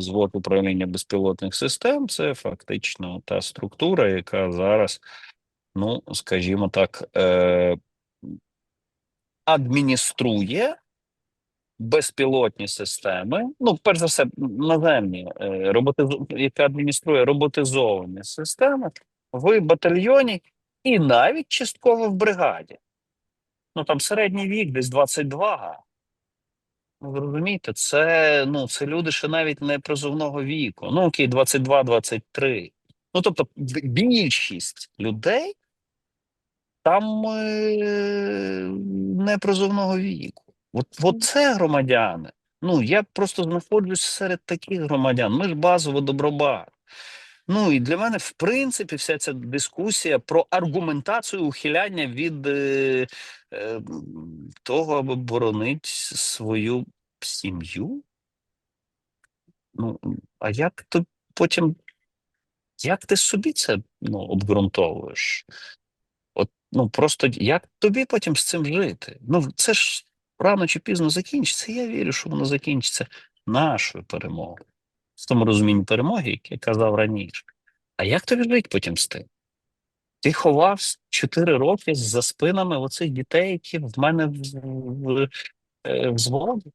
взвод управління безпілотних систем це фактично та структура, яка зараз, ну скажімо так, е, адмініструє безпілотні системи. Ну, перш за все, наземні е, роботиз... яка адмініструє роботизовані системи в батальйоні і навіть частково в бригаді. Ну там середній вік, десь 22. Ну, ви розумієте, це, ну, це люди ще навіть не призовного віку. Ну, окей, 22-23. Ну, тобто, більшість людей там е, не призовного віку. От, от це громадяни. Ну, я просто знаходжусь серед таких громадян. Ми ж базово добробат. Ну і для мене, в принципі, вся ця дискусія про аргументацію ухиляння від е, е, того, аби боронити свою сім'ю. Ну, а як то потім, як ти собі це ну, обґрунтовуєш? От, ну просто як тобі потім з цим жити? Ну, це ж рано чи пізно закінчиться. Я вірю, що воно закінчиться нашою перемогою. В тому розумінні перемоги, яке я казав раніше. А як тобі жити потім з тим? Ти ховав 4 роки за спинами оцих дітей, які в мене в, в, е, в зводі.